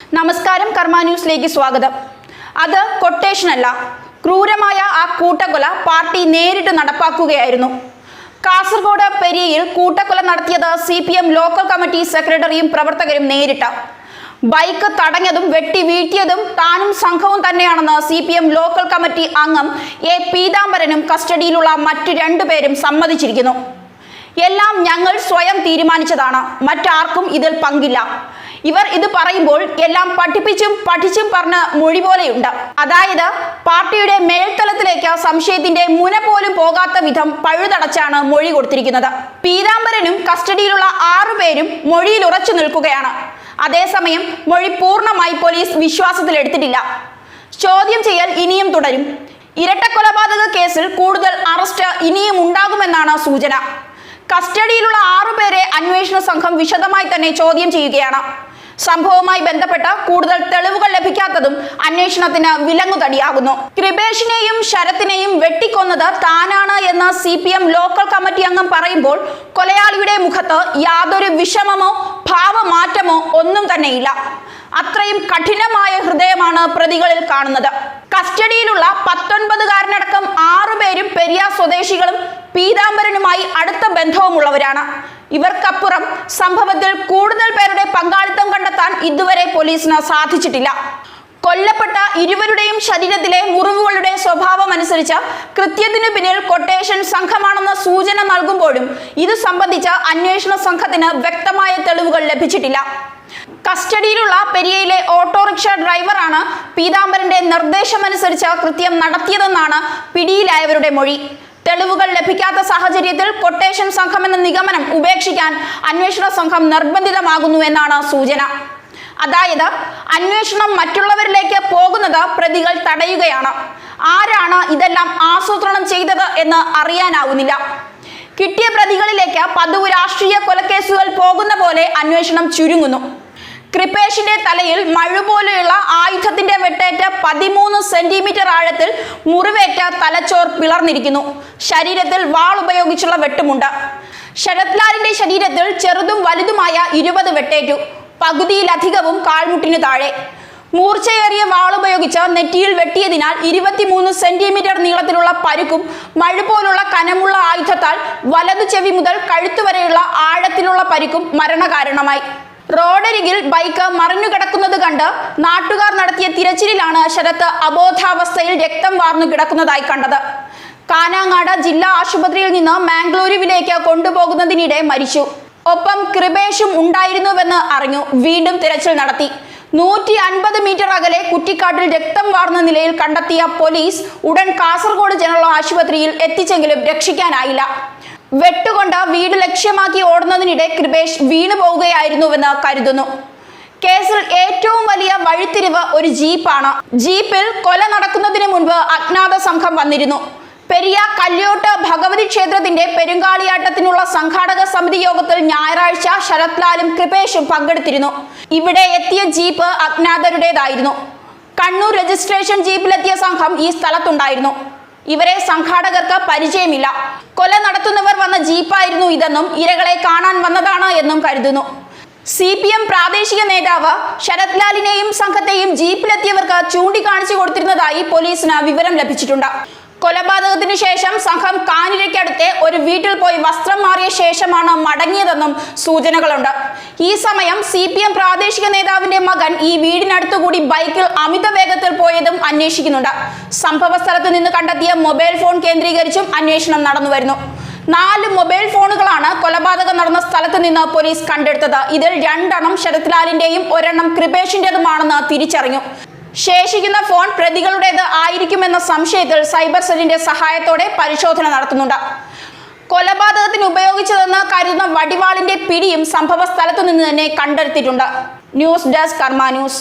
നമസ്കാരം കർമ്മ ന്യൂസിലേക്ക് സ്വാഗതം. അത് കൊട്ടേഷൻ അല്ല ക്രൂരമായ ആ കൂട്ടക്കൊല പാർട്ടി നേരിട്ട് നടപ്പാക്കുകയായിരുന്നു. കാസർഗോഡ് പെരിയയിൽ കൂട്ടക്കൊല നടത്തിയത് C P M local committee സെക്രട്ടറിയും പ്രവർത്തകരും നേരിട്ട. ബൈക്ക് തടഞ്ഞതും വെട്ടി വീഴ്ത്തിയതും താനും സംഘവും തന്നെയാണെന്ന് C P M local committee അംഗം എ പീതാംബരനും കസ്റ്റഡിയിലുള്ള മറ്റു രണ്ടുപേരും സമ്മതിച്ചിരിക്കുന്നു. എല്ലാം ഞങ്ങൾ സ്വയം തീരുമാനിച്ചതാണ്. മറ്റാർക്കും ഇതിൽ പങ്കില്ല. ഇവർ ഇത് പറയുമ്പോൾ എല്ലാം പഠിപ്പിച്ചും പഠിച്ചും പറഞ്ഞ് മൊഴി പോലെയുണ്ട്. അതായത് പാർട്ടിയുടെ മേൽത്തലത്തിലേക്ക് സംശയത്തിന്റെ മുന പോലും പോകാത്ത വിധം പഴുതടച്ചാണ് മൊഴി കൊടുത്തിരിക്കുന്നത്. പീതാംബരനും കസ്റ്റഡിയിലുള്ള ആറുപേരും മൊഴിയിൽ ഉറച്ചു നിൽക്കുകയാണ്. അതേസമയം മൊഴി പൂർണമായി പോലീസ് വിശ്വാസത്തിലെടുത്തിട്ടില്ല ചോദ്യം ചെയ്യൽ ഇനിയും തുടരും. ഇരട്ട കൊലപാതക കേസിൽ കൂടുതൽ അറസ്റ്റ് ഇനിയും ഉണ്ടാകുമെന്നാണ് സൂചന. കസ്റ്റഡിയിലുള്ള ആറുപേരെ അന്വേഷണ സംഘം വിശദമായി തന്നെ ചോദ്യം ചെയ്യുകയാണ്. സംഭവവുമായി ബന്ധപ്പെട്ട കൂടുതൽ തെളിവുകൾ ലഭിക്കാത്തതും അന്വേഷണത്തിന് വിലങ്ങുതടിയാകുന്നു. കൃപേഷിനെയും ശരത്തിനെയും വെട്ടിക്കൊന്നത് താനാണ് എന്ന് C P M local committee അംഗം പറയുമ്പോൾ കൊലയാളിയുടെ മുഖത്ത് യാതൊരു വിഷമമോ ഭാവമാറ്റമോ ഒന്നും തന്നെയില്ല. അത്രയും കഠിനമായ ഹൃദയമാണ് പ്രതികളിൽ കാണുന്നത്. കസ്റ്റഡിയിലുള്ള പത്തൊൻപതുകാരനടക്കം ആറുപേരും പെരിയ സ്വദേശികളും പീതാംബരനുമായി അടുത്ത ബന്ധവുമുള്ളവരാണ്. ഇവർക്കപ്പുറം സംഭവത്തിൽ കൂടുതൽ പേരുടെ പങ്കാളിത്തം കണ്ടെത്താൻ ഇതുവരെ പോലീസിന് സാധിച്ചിട്ടില്ല. കൊല്ലപ്പെട്ട ഇരുവരുടെയും ശരീരത്തിലെ മുറിവുകളുടെ സ്വഭാവം അനുസരിച്ച് കൃത്യത്തിനു പിന്നിൽ കൊട്ടേഷൻ സംഘമാണെന്ന സൂചന നൽകുമ്പോഴും ഇത് സംബന്ധിച്ച അന്വേഷണ സംഘത്തിന് വ്യക്തമായ തെളിവുകൾ ലഭിച്ചിട്ടില്ല. കസ്റ്റഡിയിലുള്ള പെരിയയിലെ ഓട്ടോറിക്ഷ ഡ്രൈവറാണ് പീതാംബരന്റെ നിർദ്ദേശമനുസരിച്ച് കൃത്യം നടത്തിയതെന്നാണ് പിടിയിലായവരുടെ മൊഴി. തെളിവുകൾ ലഭിക്കാത്ത സാഹചര്യത്തിൽ കൊട്ടേഷൻ സംഘം എന്ന നിഗമനം ഉപേക്ഷിക്കാൻ അന്വേഷണ സംഘം നിർബന്ധിതമാകുന്നു എന്നാണ് സൂചന. അതായത് അന്വേഷണം മറ്റുള്ളവരിലേക്ക് പോകുന്നത് പ്രതികൾ തടയുകയാണ്. ആരാണ് ഇതെല്ലാം ആസൂത്രണം ചെയ്തത് എന്ന് അറിയാനാവുന്നില്ല. കിട്ടിയ പ്രതികളിലേക്ക് പതിവ് രാഷ്ട്രീയ കൊലക്കേസുകൾ പോകുന്ന പോലെ അന്വേഷണം ചുരുങ്ങുന്നു. കൃപേഷിന്റെ തലയിൽ മഴ പോലെയുള്ള വെട്ടേറ്റ് പതിമൂന്ന് സെന്റിമീറ്റർ ആഴത്തിൽ മുറിവേറ്റ തലച്ചോർ പിളർന്നിരിക്കുന്നു. ശരീരത്തിൽ വാൾ ഉപയോഗിച്ചുള്ള വെട്ടുമുണ്ട്. ശരത്ലാലിന്റെ ശരീരത്തിൽ ചെറുതും വലുതുമായ ഇരുപത് വെട്ടേറ്റു. പകുതിയിലധികവും കാൽമുട്ടിനു താഴെ. മൂർച്ചയേറിയ വാളുപയോഗിച്ച് നെറ്റിയിൽ വെട്ടിയതിനാൽ ഇരുപത്തിമൂന്ന് സെന്റിമീറ്റർ നീളത്തിലുള്ള പരുക്കും മഴ പോലുള്ള കനമുള്ള ആയുധത്താൽ വലതു ചെവി മുതൽ കഴുത്തുവരെയുള്ള ആഴത്തിലുള്ള പരുക്കും മരണകാരണമായി. റോഡരികിൽ ബൈക്ക് മറിഞ്ഞു കിടക്കുന്നത് കണ്ട് നാട്ടുകാർ നടത്തിയ തിരച്ചിലിലാണ് ശരത്ത് അബോധാവസ്ഥയിൽ രക്തം വാർന്നു കിടക്കുന്നതായി കണ്ടത്. കാനാങ്ങാട് ജില്ലാ ആശുപത്രിയിൽ നിന്ന് മാംഗ്ലൂരുവിലേക്ക് കൊണ്ടുപോകുന്നതിനിടെ മരിച്ചു. ഒപ്പം കൃപേഷും ഉണ്ടായിരുന്നുവെന്ന് അറിഞ്ഞു. വീണ്ടും തിരച്ചിൽ നടത്തി. നൂറ്റി അൻപത് മീറ്റർ അകലെ കുറ്റിക്കാട്ടിൽ രക്തം വാർന്ന നിലയിൽ കണ്ടെത്തിയ പോലീസ് ഉടൻ കാസർഗോഡ് ജനറൽ ആശുപത്രിയിൽ എത്തിച്ചെങ്കിലും രക്ഷിക്കാനായില്ല. വെട്ടുകൊണ്ട് വീട് ലക്ഷ്യമാക്കി ഓടുന്നതിനിടെ കൃപേഷ് വീണു പോവുകയായിരുന്നുവെന്ന് കരുതുന്നു. കേസിൽ ഏറ്റവും വലിയ വഴിത്തിരിവ് ഒരു ജീപ്പാണ്. ജീപ്പിൽ കൊല നടക്കുന്നതിന് മുൻപ് അജ്ഞാത സംഘം വന്നിരുന്നു. പെരിയ കല്യോട്ട് ഭഗവതി ക്ഷേത്രത്തിന്റെ പെരുങ്കാളിയാട്ടത്തിനുള്ള സംഘാടക സമിതി യോഗത്തിൽ ഞായറാഴ്ച ശരത് ലാലും കൃപേഷും പങ്കെടുത്തിരുന്നു. ഇവിടെ എത്തിയ ജീപ്പ് അജ്ഞാതരുടേതായിരുന്നു. കണ്ണൂർ രജിസ്ട്രേഷൻ ജീപ്പിലെത്തിയ സംഘം ഈ സ്ഥലത്തുണ്ടായിരുന്നു. ഇവരെ സംഘാടകർക്ക് പരിചയമില്ല. കൊല നടത്തുന്നവർ വന്ന ജീപ്പായിരുന്നു ഇതെന്നും ഇരകളെ കാണാൻ വന്നതാണ് എന്നും കരുതുന്നു. സി പി എം പ്രാദേശിക നേതാവ് ശരത് ലാലിനെയും സംഘത്തെയും ജീപ്പിലെത്തിയവർക്ക് ചൂണ്ടിക്കാണിച്ചു കൊടുത്തിരുന്നതായി പോലീസിന് വിവരം ലഭിച്ചിട്ടുണ്ട്. കൊലപാതകത്തിനു ശേഷം സംഘം കാനിരയ്ക്കടുത്തെ ഒരു വീട്ടിൽ പോയി വസ്ത്രം മാറിയ ശേഷമാണ് മടങ്ങിയതെന്നും സൂചനകളുണ്ട്. ഈ സമയം സി പി എം പ്രാദേശിക നേതാവിന്റെ മകൻ ഈ വീടിനടുത്തുകൂടി ബൈക്കിൽ അമിത വേഗത്തിൽ പോയതും അന്വേഷിക്കുന്നുണ്ട്. സംഭവ സ്ഥലത്ത് നിന്ന് കണ്ടെത്തിയ മൊബൈൽ ഫോൺ കേന്ദ്രീകരിച്ചും അന്വേഷണം നടന്നു വരുന്നു. നാല് മൊബൈൽ ഫോണുകളാണ് കൊലപാതകം നടന്ന സ്ഥലത്ത് നിന്ന് പോലീസ് കണ്ടെടുത്തത്. ഇതിൽ രണ്ടെണ്ണം ശരത്ലാലിന്റെയും ഒരെണ്ണം കൃപേഷിന്റേതുമാണെന്ന് തിരിച്ചറിഞ്ഞു. ശേഷിക്കുന്ന ഫോൺ പ്രതികളുടേത് ആയിരിക്കുമെന്ന സംശയത്തിൽ സൈബർ സെല്ലിന്റെ സഹായത്തോടെ പരിശോധന നടത്തുന്നുണ്ട്. കൊലപാതകത്തിന് ഉപയോഗിച്ചതെന്ന് കരുതുന്ന വടിവാളിന്റെ പിടിയും സംഭവ സ്ഥലത്തു നിന്ന് തന്നെ കണ്ടെടുത്തിട്ടുണ്ട്. News desk Karma news.